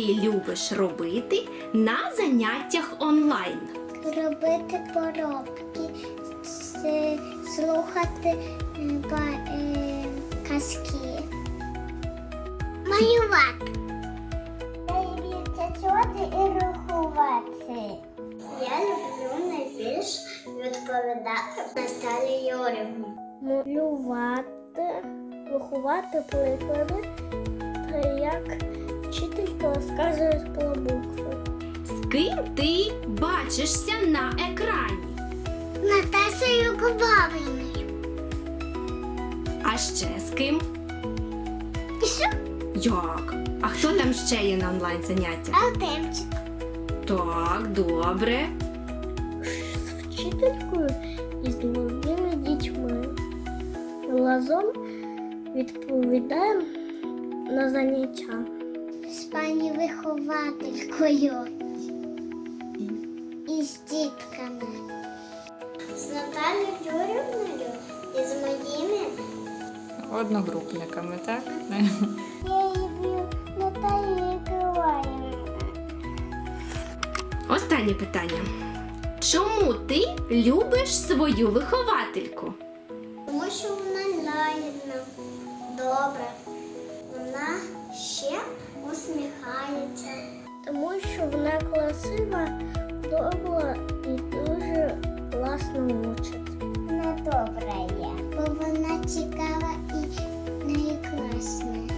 любиш робити на заняттях онлайн? Робити поробки, слухати е, е, казки. Малювати. Читати і рахувати. Я люблю найбільш відповідати Наталі Юрівну. Малювати, рахувати приклади, розказує про букви. З ким ти бачишся на екрані? Наташею Кобавиною. А ще з ким? І що? Як? А хто там ще є на онлайн заняттях? Артемчик. Так, добре. З вчителькою і з другими дітьми. Разом відповідаємо на заняття. З пані вихователькою. І з дітками. З Наталією Юрівною і з моїми. Одногрупниками, так? Я люблю Наталію Миколаївну. Останнє питання. Чому ти любиш свою виховательку? Тому що вона лагідна, добра. Вона ще усміхається, тому що вона красива, добра і дуже класно мучить. Вона добра є, бо вона цікава і найкласна.